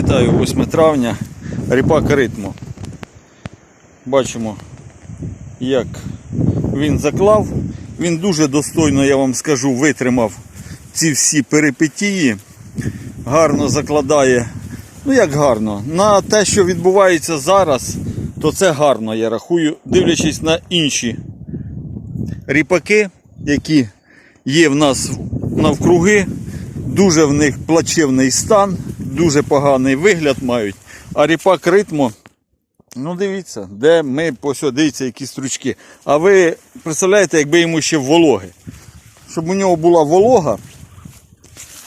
Вітаю 8 травня. Ріпак ритму. Бачимо, як він заклав. Він дуже достойно, я вам скажу, витримав ці всі перипетії. Гарно закладає. Ну як гарно. На те, що відбувається зараз, то це гарно, я рахую, дивлячись на інші ріпаки, які є в нас навкруги. Дуже в них плачевний стан, дуже поганий вигляд мають. А ріпак ритмо, ну дивіться, де ми ось, дивіться, які стручки. А ви представляєте, якби йому ще вологи. Щоб у нього була волога,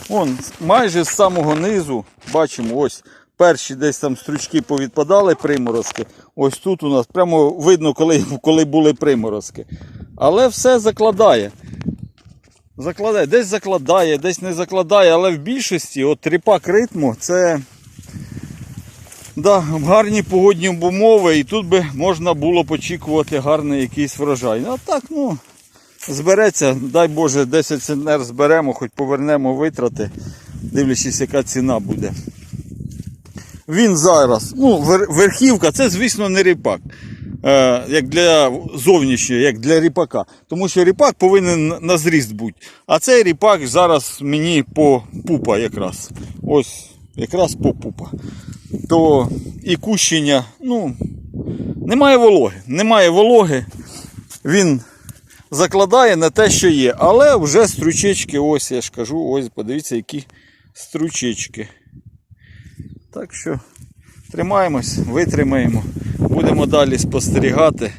Вон, майже з самого низу бачимо, ось перші десь там стручки повідпадали приморозки. Ось тут у нас прямо видно, коли, коли були приморозки. Але все закладає. Закладає, десь закладає, десь не закладає, але в більшості от ріпак ритму це да, гарні погодні умови, і тут би можна було очікувати гарний якийсь врожай. Ну, а так, ну, збереться, дай Боже, 10 центнер зберемо, хоч повернемо витрати, дивлячись, яка ціна буде. Він зараз, ну, верхівка, це, звісно, не ріпак. Е, як для зовнішнього, як для ріпака. Тому що ріпак повинен на зріст бути. А цей ріпак зараз мені по пупа якраз. Ось, якраз по пупа. То і кущення, ну, немає вологи. Немає вологи. Він закладає на те, що є. Але вже стручечки, ось я ж кажу, ось подивіться, які стручечки. Так що тримаємось, витримаємо. Будемо далі спостерігати.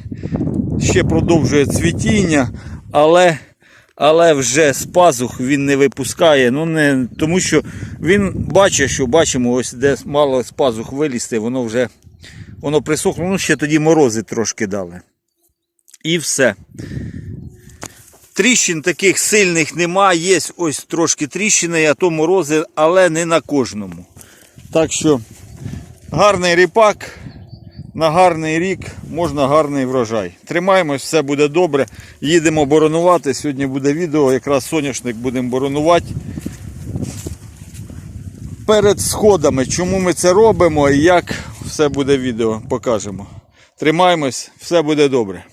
Ще продовжує цвітіння, але, але вже з пазух він не випускає. Ну, не, тому що він бачить, що бачимо, ось де мало з пазух вилізти, воно вже воно присохло. Ну, ще тоді морози трошки дали. І все. Тріщин таких сильних немає. Є ось трошки тріщини, а то морози, але не на кожному. Так що гарний ріпак, на гарний рік можна гарний врожай. Тримаємось, все буде добре. Їдемо боронувати. Сьогодні буде відео, якраз соняшник будемо боронувати. Перед сходами, чому ми це робимо і як все буде відео, покажемо. Тримаємось, все буде добре.